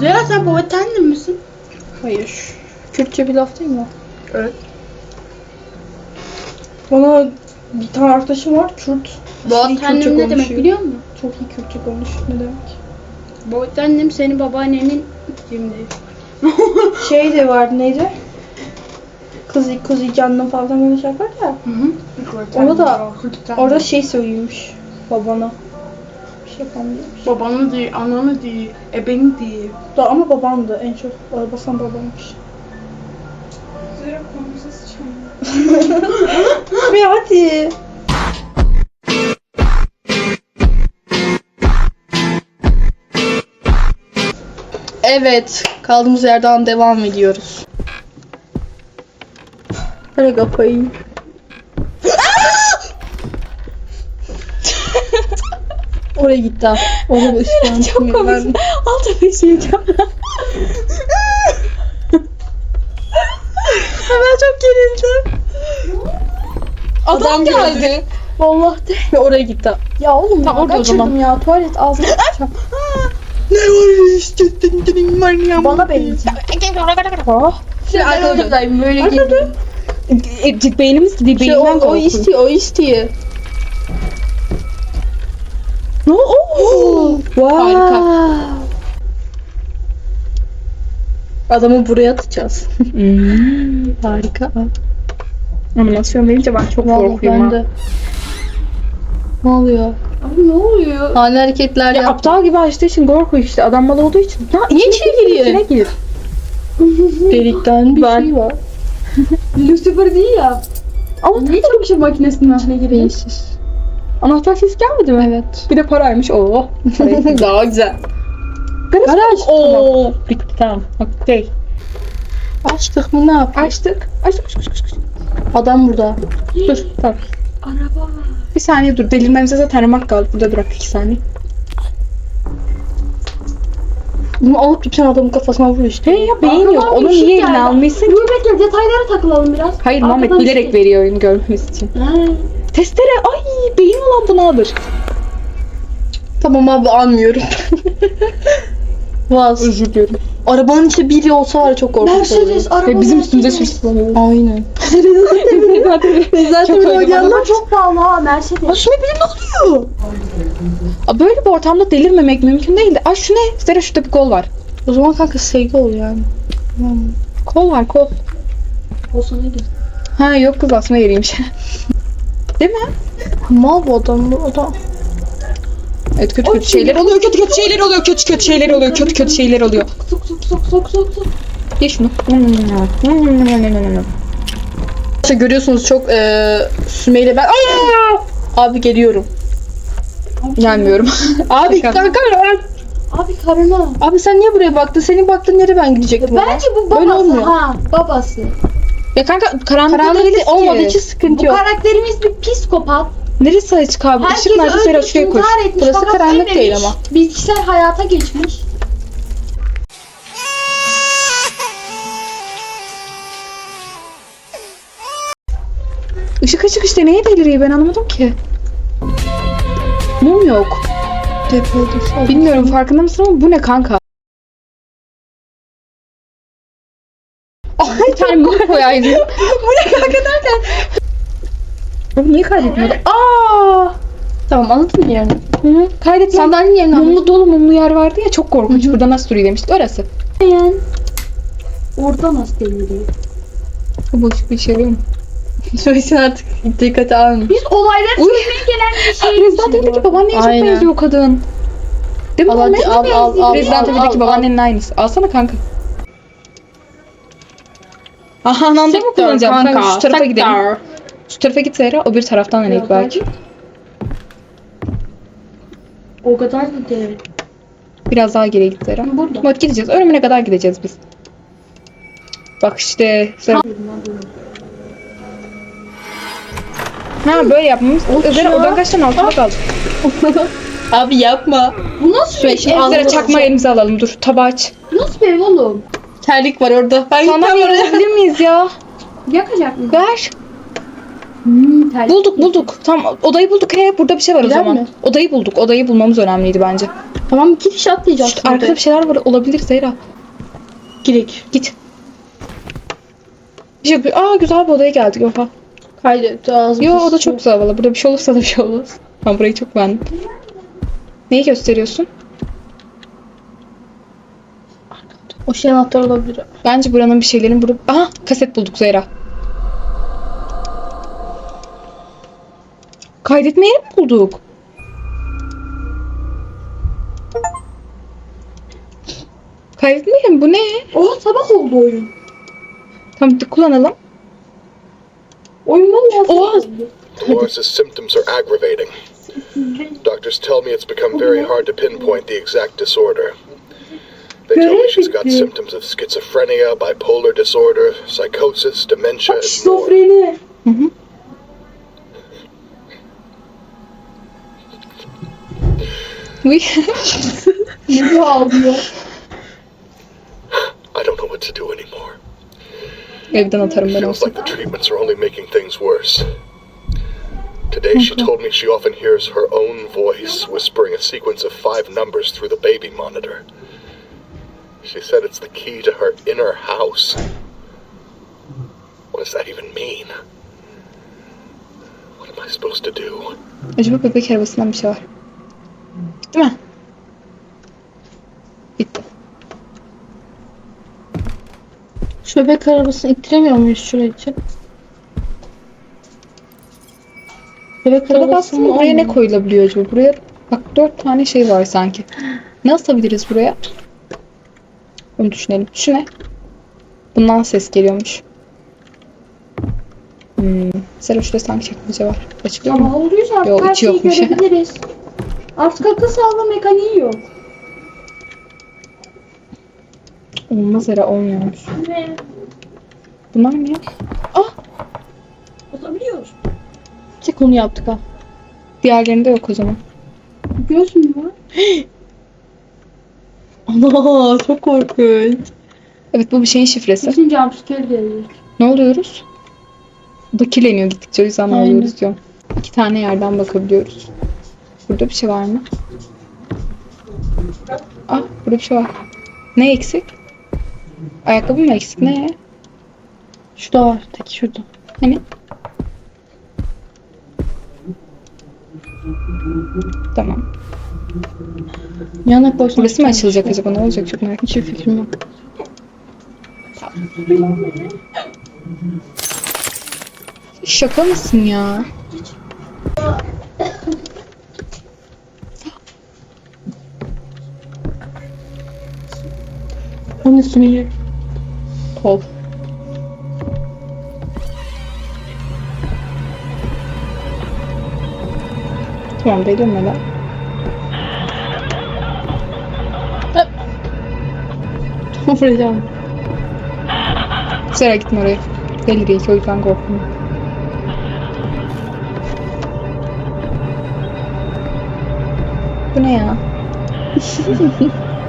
Zehra sen Boğatenli misin? Hayır. Kürtçe bir laf değil mi o? Evet. Bana bir tane arkadaşım var Kürt. Kürtçe ne demek konuşuyor. biliyor musun? Çok iyi Kürtçe konuş. Ne demek? Boğatenlim senin babaannenin şimdi. Şey de vardı neydi? Kız kız canım falan böyle şey var ya. Hı hı. Orada da orada şey söylüyormuş babana. Şey yapamıyormuş. Babanı değil, ananı değil, ebeni değil. Da ama babandı en çok basan babammış. Zehra konuşası sıçamıyor. Ve hadi. Evet, kaldığımız yerden devam ediyoruz. Böyle kapayım. Oraya gitti. Orada da ışıklandı. Çok komiksin. Altta bir şey ben çok gerildim. Adam, geldi. Vallahi de. Ve oraya gitti. Ya oğlum Tamam, orada kaçırdım ya. Tuvalet ağzına kaçacağım. Ne var işte. Bana benziyor. Oh. Şey, arkadaşlar böyle geliyor. E, beynimiz gidiyor. Şey, Beynimden o, o istiyor, o istiyor. Ne o? Wow. Harika. Adamı buraya atacağız. Hmm, harika. Animasyon verince ben çok Vallahi korkuyorum. ben ha. de. Ne oluyor? Abi ne oluyor? Ani hareketler Ya yap. aptal gibi açtığı için korkuyor işte. Adam mal olduğu için. Ya Niye içine giriyor? içine gir. Delikten bir Ben- şey var. Lucifer değil ya. Ama Niye çamaşır makinesinin içine giriyor? Beyinsiz. Anahtar ses gelmedi mi? Evet. Bir de paraymış. Oo. Daha güzel. Garaj. Garaj. Oo. Bitti tamam. Okey. Açtık mı ne yapıyor? Açtık. Açtık. Açtık. Açtık. açtık. Adam burada. Dur. Tamam. Araba. Bir saniye dur. Delirmemize zaten remak kaldı. Burada bırak iki saniye. Bunu alıp gitsen adamın kafasına vuruyor işte. Hey ya beyin yok. Bir ışık niye eline almışsın? Dur bekle detaylara takılalım biraz. Hayır bir bilerek şey- veriyor oyunu görmemiz için. Ha. Testere. Ay beyin olan bunu alır. Tamam abi almıyorum. Vaz. Özür diliyorum. Arabanın içinde biri olsa var ya çok korkunç Mercedes araba. Ve bizim üstümüze Mercedes. sürsün. Aynen. Çok öyle Ama çok pahalı ha Mercedes. Aşkım benim ne oluyor? Aa, Böyle bir ortamda delirmemek mümkün değildi. Ay şu ne? Zera şurada bir kol var. O zaman kanka sevgi ol yani. Kol var kol. Olsa neydi? Ha yok kız aslında yeriymiş. Değil mi? Mal bu adam bu adam. Evet kötü kötü şeyler oluyor. Kötü kötü şeyler oluyor. Kötü kötü şeyler oluyor. Kötü kötü şeyler oluyor. Sok sok sok sok sok sok. Ye şunu. İşte görüyorsunuz çok eee Sümeyye ben Aa! Abi geliyorum. Gelmiyorum. Abi kanka Abi karına. Abi sen niye buraya baktın? Senin baktığın yere ben gidecektim. Bence bu Böyle babası olmuyor. ha. Babası. Ya kanka karanlıkta Karanlık değiliz ki. olmadığı için Bu sıkıntı yok. karakterimiz bir psikopat. Neresi açık abi? Herkesi Işık nerede? Zera öldürmüş, şuraya koy. intihar etmiş. Burası fakat karanlık ölmemiş. değil ama. Bilgisayar hayata geçmiş. Işık açık işte neye deliriyor ben anlamadım ki. Mum yok. Depoda Bilmiyorum farkında mısın ama bu ne kanka? Bir tane mum koyaydın. bu ne kanka nereden? Oğlum niye kaydetmiyordu? Aa! Tamam anladın mı yani? Hı. Kaydet Sandalyenin yerine almış. Mumlu dolu mumlu yer vardı ya çok korkunç. Burada nasıl duruyor demiştik. Orası. Yani. Orada nasıl deliriyor? Bu ışık bir şey yarıyor mu? Söylesin artık dikkate almıyor. Biz olayları çözmeye gelen bir şey. Resident Evil'deki babaanneye çok Aynen. benziyor kadın. Değil mi Al Muhammed? hadi al al al. Resident al, Evil'deki al, babaannenin aynısı. Alsana kanka. Aha ananda mı kullanacağım kanka? kanka, Şu tarafa sektör. gidelim. Şu tarafa git Zehra. O bir taraftan deneyelim belki. O kadar da değil. Biraz daha geriye git Zehra. Burada. Bak gideceğiz. Ölümüne kadar gideceğiz biz. Bak işte. Zehra. Ha böyle yapmamız. Zehra odan kaç tane altında kaldı. Abi yapma. Bu nasıl bir Şey, şey? şey, Zehra çakma elimize alalım. Dur tabağı aç. Bu nasıl bir ev oğlum? Terlik var orada. Ben gitmem Sandalye oraya. alabilir miyiz ya? Yakacak mı? Ver. Hmm. Bulduk bulduk. Tamam odayı bulduk. He burada bir şey var o Gider zaman. mi? Odayı bulduk. Odayı bulmamız önemliydi bence. Tamam iki kişi atlayacağız. İşte arkada bir şeyler var olabilir Zehra. Girek. Git. Bir şey, aa güzel bir odaya geldik. Oha. Kaydet. Ağzım Yo o da çok güzel valla. Burada bir şey olursa da bir şey olmaz. Ben burayı çok beğendim. Neyi gösteriyorsun? O şey anahtar olabilir. Bence buranın bir şeylerin burada... Aha kaset bulduk Zehra. Kaydetme yeri mi bulduk? Kaydetme yeri mi? Bu ne? Oha sabah oldu oyun. Tamam hadi kullanalım. Oyun vallahi Oha. Dolores' symptoms are aggravating. Doctors tell me it's become very hard to pinpoint the exact disorder. They tell me she's got symptoms of schizophrenia, bipolar disorder, psychosis, dementia, Bak and more. şizofreni. Hı hı. Uy. Ne bu ağlıyor? I don't know what to do anymore. Evden atarım It ben feels olsa. like the treatments are only making things worse. Today she told me she often hears her own voice whispering a sequence of five numbers through the baby monitor. She said it's the key to her inner house. What does that even mean? What am I supposed to do? Acaba bebek arabasından bir şey var. Bitti mi? Bitti. Şu bebek arabasını ittiremiyor muyuz şuraya için? Bebek Burada arabasını aslında buraya ne koyulabiliyor acaba? Buraya bak dört tane şey var sanki. Ne asabiliriz buraya? Onu düşünelim. Şu ne? Bundan ses geliyormuş. Hmm. Mesela şurada sanki çekmece var. Açılıyor Sabah mu? olduysa Yo, artık her içi şeyi yokmuş. görebiliriz. Artık akıl sağlığı mekaniği yok. Olmaz herhalde olmuyormuş. Ne? Bunlar ne ya? Ah! Olabiliyor. Tek onu yaptık ha. Diğerlerinde yok o zaman. Göz mü var? Ana çok korkunç. Evet bu bir şeyin şifresi. Kesin jumpscare gelecek. Ne oluyoruz? Kirleniyor gittikçe o yüzden ne Aynen. oluyoruz diyorum. İki tane yerden bakabiliyoruz. Burada bir şey var mı? Ah burada bir şey var. Ne eksik? Ayakkabı mı eksik? Ne? Şurada var. Tek şurada. Hani? Tamam. Yanak boş. Burası mı açılacak acaba? Ne olacak? Çok merak Hiçbir fikrim yok. Şaka mısın ya? Onun ismi Kol. Tamam delirmeden. Vuracağım. Sefer gittim oraya. Deliriyor ki o yüzden korktum. Bu ne ya?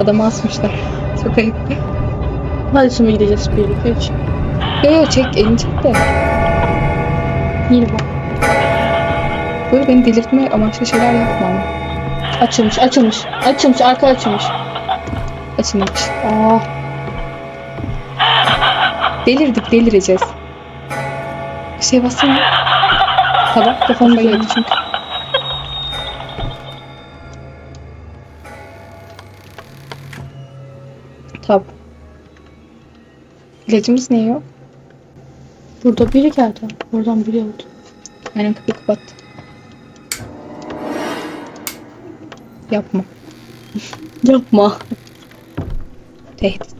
Adamı asmışlar. Çok ayıp. Hadi şimdi gideceğiz. Bir, iki, üç. Yo yo çek elini çek de. Yine bak. Böyle beni delirtme amaçlı şeyler yapma ama. Açılmış, açılmış. Açılmış, arka açılmış. Açılmış. Aa, Delirdik delireceğiz. Bir şey bassana. Tabak kafama geldi çünkü. Tab. İlacımız ne yok? burada biri geldi. Oradan biri oldu. Aynen kapıyı kapattı. Yapma. Yapma. Tehdit.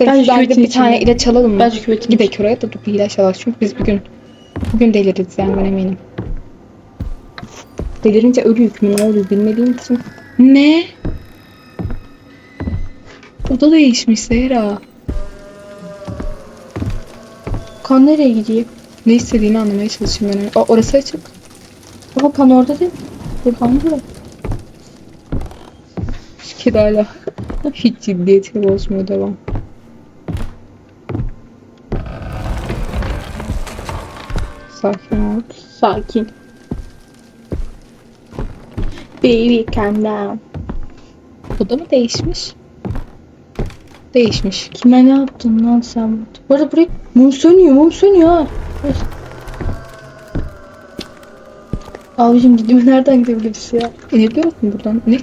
Bence Sen ben bir tane ilaç alalım mı? Bence küvetin Gidek oraya da bir ilaç alalım. Çünkü biz bugün bugün deliririz yani ben eminim. Delirince ölüyük mü ne oluyor bilmediğim için. Ne? O da değişmiş Zehra. Kan nereye gidiyor? Ne istediğini anlamaya çalışıyorum ben. O, orası açık. Baba kan orada değil. Buradan burada. Şu kedi hala hiç ciddiyetini bozmuyor devam. Sakin ol. Sakin. Baby calm down. Bu da mı değişmiş? Değişmiş. Kime ne yaptın lan sen? Bu arada buraya mum sönüyor, mum sönüyor ha. Abicim gidime nereden gidebiliriz ya? İnebiliyor musun buradan? Ne?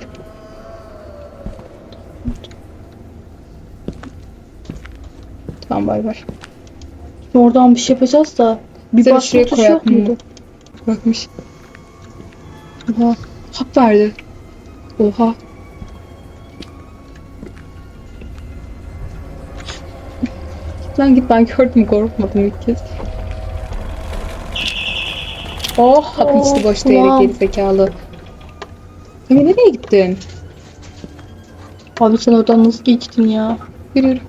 Tamam bay bay. Oradan bir şey yapacağız da. Bir basma şuraya tuşu koyak muydu? Bırakmış. Oha. Hap verdi. Oha. Lan git ben gördüm korkmadım ilk kez. Oh hapın Oh, boş değil wow. geri zekalı. Hani nereye gittin? Abi sen oradan nasıl geçtin ya? Yürü yürü.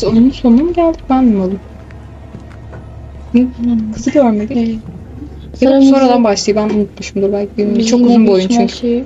Biz oyunun sonuna mı geldik ben mi? Ne? Kızı görmedik. Ya da Sen sonradan başlayayım ben unutmuşumdur belki. Çok uzun bir oyun çünkü. Şey,